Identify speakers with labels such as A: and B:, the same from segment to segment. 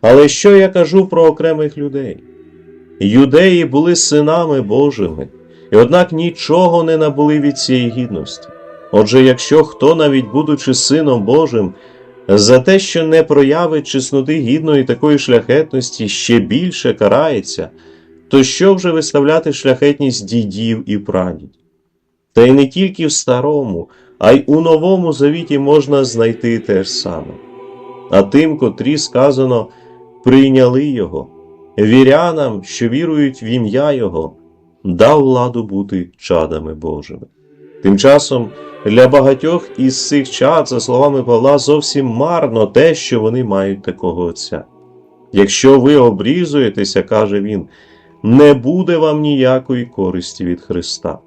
A: Але що я кажу про окремих людей? Юдеї були синами Божими, і однак нічого не набули від цієї гідності. Отже, якщо хто, навіть будучи сином Божим, за те, що не проявить чесноти гідної такої шляхетності, ще більше карається, то що вже виставляти шляхетність дідів і прадідів? Та й не тільки в старому, а й у новому завіті можна знайти те ж саме. А тим, котрі сказано, прийняли його, вірянам, що вірують в ім'я Його, дав владу бути чадами Божими. Тим часом для багатьох із цих чад, за словами Павла, зовсім марно те, що вони мають такого Отця. Якщо ви обрізуєтеся, каже він, не буде вам ніякої користі від Христа.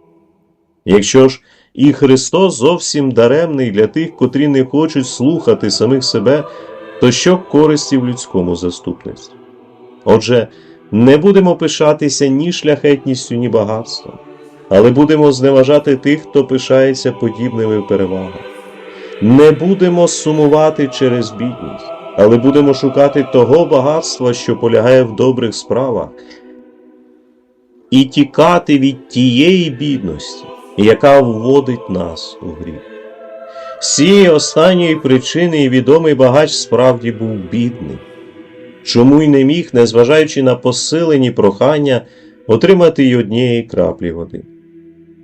A: Якщо ж і Христос зовсім даремний для тих, котрі не хочуть слухати самих себе, то що користі в людському заступництві? Отже, не будемо пишатися ні шляхетністю, ні багатством, але будемо зневажати тих, хто пишається подібними перевагами. Не будемо сумувати через бідність, але будемо шукати того багатства, що полягає в добрих справах, і тікати від тієї бідності, яка вводить нас у гріх. З цієї останньої причини і відомий багач справді був бідний, чому й не міг, незважаючи на посилені прохання, отримати й однієї краплі води.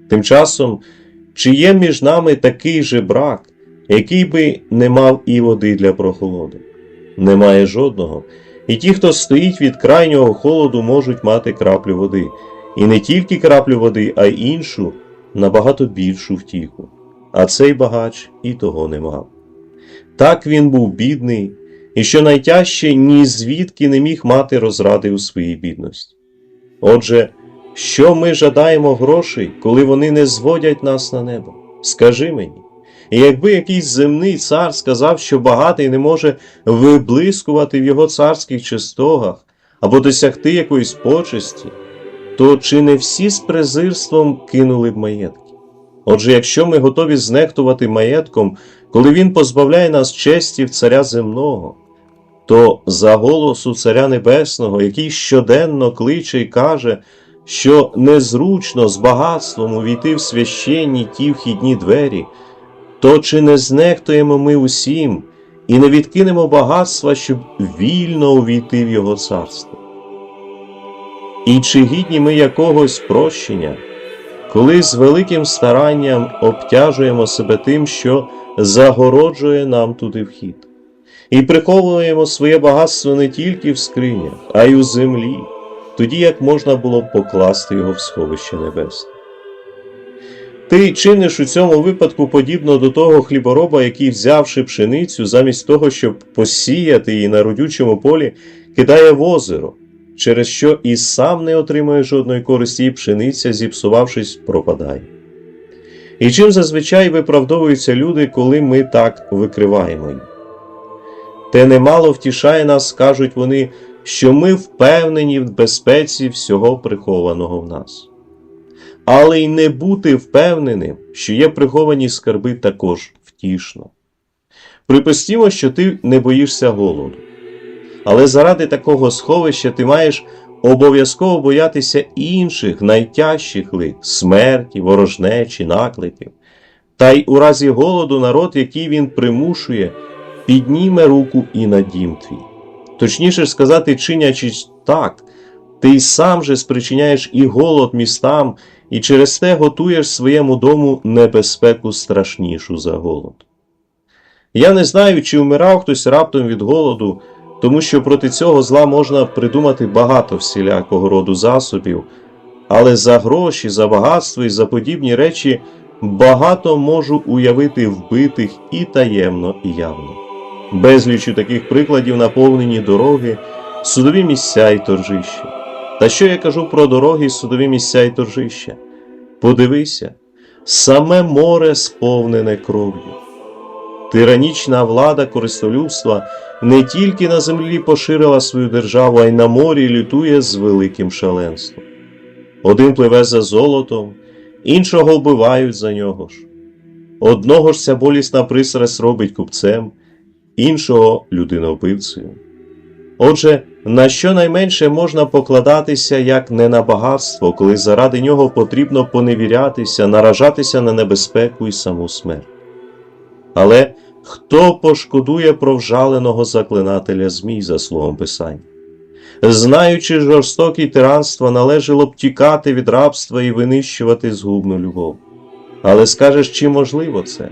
A: Тим часом, чи є між нами такий же брак, який би не мав і води для прохолоди? Немає жодного, і ті, хто стоїть від крайнього холоду, можуть мати краплю води, і не тільки краплю води, а й іншу, набагато більшу втіху. А цей багач і того не мав. Так він був бідний, і що найтяжче, ні звідки не міг мати розради у своїй бідності. Отже, що ми жадаємо грошей, коли вони не зводять нас на небо? Скажи мені. І якби якийсь земний цар сказав, що багатий не може виблискувати в його царських чистогах або досягти якоїсь почесті, то чи не всі з презирством кинули б маєтки? Отже, якщо ми готові знехтувати маєтком, коли він позбавляє нас честів царя земного, то за голосу Царя Небесного, який щоденно кличе і каже, що незручно з багатством увійти в священні ті вхідні двері, то чи не знехтуємо ми усім і не відкинемо багатства, щоб вільно увійти в Його царство? І чи гідні ми якогось прощення, коли з великим старанням обтяжуємо себе тим, що загороджує нам туди вхід, і приховуємо своє багатство не тільки в скринях, а й у землі, тоді як можна було б покласти його в сховище небесне. Ти чиниш у цьому випадку подібно до того хлібороба, який, взявши пшеницю, замість того, щоб посіяти її на родючому полі, кидає в озеро, через що і сам не отримує жодної користі, і пшениця, зіпсувавшись, пропадає. І чим зазвичай виправдовуються люди, коли ми так викриваємо їх? Те немало втішає нас, скажуть вони, що ми впевнені в безпеці всього прихованого в нас. Але й не бути впевненим, що є приховані скарби також втішно. Припустімо, що ти не боїшся голоду. Але заради такого сховища ти маєш обов'язково боятися інших найтяжчих лих смерті, ворожнечі, накликів. Та й у разі голоду народ, який він примушує, підніме руку і на дім твій. Точніше сказати, чинячи так, ти й сам же спричиняєш і голод містам, і через те готуєш своєму дому небезпеку страшнішу за голод. Я не знаю, чи вмирав хтось раптом від голоду, тому що проти цього зла можна придумати багато всілякого роду засобів, але за гроші, за багатство і за подібні речі багато можу уявити вбитих і таємно, і явно. Безлічу таких прикладів наповнені дороги, судові місця і торжища. Та що я кажу про дороги, судові місця і торжища? Подивися, саме море сповнене кров'ю. Тиранічна влада користолюбства не тільки на землі поширила свою державу, а й на морі лютує з великим шаленством. Один пливе за золотом, іншого вбивають за нього ж. Одного ж ця болісна пристрасть робить купцем, іншого людиновбивцею. Отже, на що найменше можна покладатися як не на багатство, коли заради нього потрібно поневірятися, наражатися на небезпеку і саму смерть. Але хто пошкодує про вжаленого заклинателя Змій за словом Писання? Знаючи жорстокі тиранства, належало б тікати від рабства і винищувати згубну любов. Але скажеш, чи можливо це?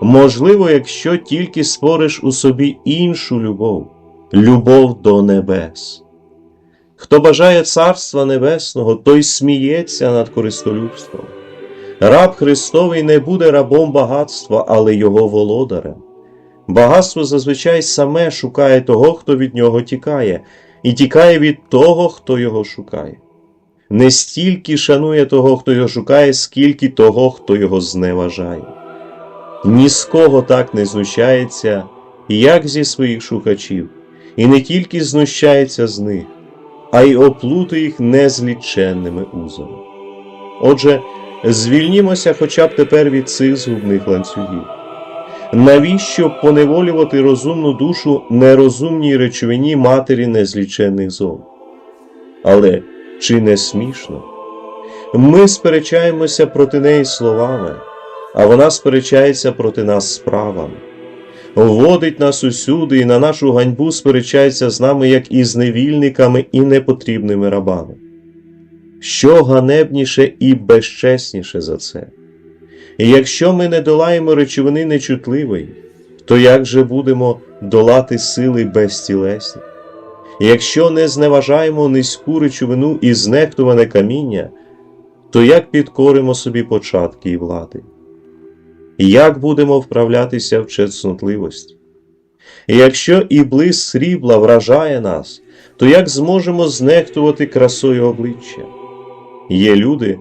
A: Можливо, якщо тільки створиш у собі іншу любов, любов до небес. Хто бажає Царства Небесного, той сміється над користолюбством. Раб Христовий не буде рабом багатства, але його володарем. Багатство зазвичай саме шукає того, хто від нього тікає, і тікає від того, хто його шукає. Не стільки шанує того, хто його шукає, скільки того, хто його зневажає. Ні з кого так не знущається, як зі своїх шукачів, і не тільки знущається з них, а й оплутує їх незліченними узами. Отже, звільнімося хоча б тепер від цих згубних ланцюгів. Навіщо поневолювати розумну душу нерозумній речовині матері незліченних зол? Але чи не смішно? Ми сперечаємося проти неї словами, а вона сперечається проти нас справами. Вводить нас усюди і на нашу ганьбу сперечається з нами, як із невільниками і непотрібними рабами. Що ганебніше і безчесніше за це? І якщо ми не долаємо речовини нечутливої, то як же будемо долати сили безтілесні? Якщо не зневажаємо низьку речовину і знехтуване каміння, то як підкоримо собі початки і влади? Як будемо вправлятися в чеснотливості? І якщо срібла вражає нас, то як зможемо знехтувати красою обличчя? Є люди,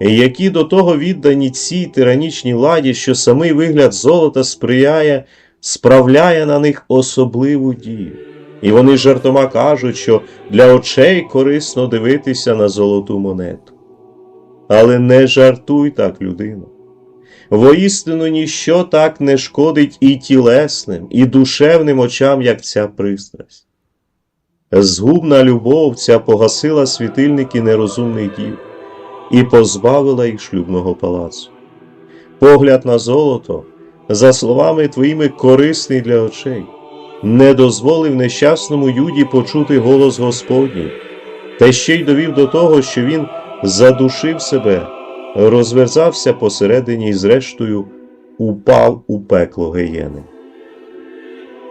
A: які до того віддані цій тиранічній ладі, що самий вигляд золота сприяє, справляє на них особливу дію. І вони жартома кажуть, що для очей корисно дивитися на золоту монету. Але не жартуй так, людино. Воістину ніщо так не шкодить і тілесним, і душевним очам, як ця пристрасть. Згубна любов ця погасила світильники нерозумних дів і позбавила їх шлюбного палацу. Погляд на золото, за словами твоїми, корисний для очей, не дозволив нещасному юді почути голос Господній, та ще й довів до того, що він задушив себе, розверзався посередині і, зрештою, упав у пекло геєни.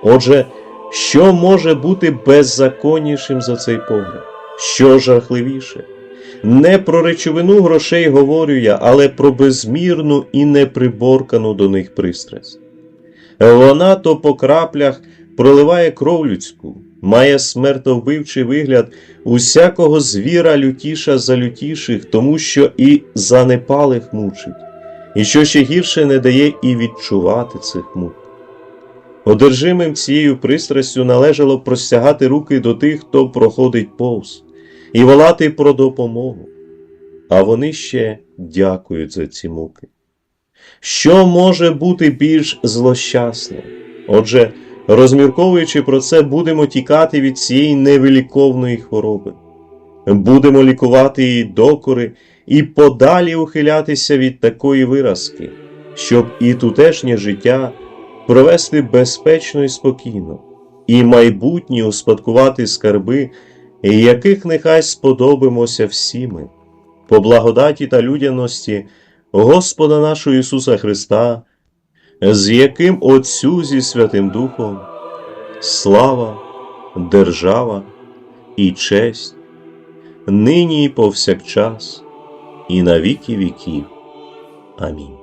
A: Отже, що може бути беззаконнішим за цей погляд? Що жахливіше? Не про речовину грошей говорю я, але про безмірну і неприборкану до них пристрасть. Вона то по краплях проливає кров людську, має смертовбивчий вигляд усякого звіра лютіша за лютіших, тому що і занепалих мучить, і що ще гірше не дає і відчувати цих мук. Одержимим цією пристрастю належало простягати руки до тих, хто проходить повз, і волати про допомогу, а вони ще дякують за ці муки. Що може бути більш злощасним? Отже, розмірковуючи про це, будемо тікати від цієї невиліковної хвороби, будемо лікувати її докори і подалі ухилятися від такої виразки, щоб і тутешнє життя провести безпечно і спокійно, і майбутнє успадкувати скарби, яких нехай сподобимося всі ми, по благодаті та людяності Господа нашого Ісуса Христа, з яким Отцю зі Святим Духом, слава, держава і честь, нині і повсякчас, і на віки віків. Амінь.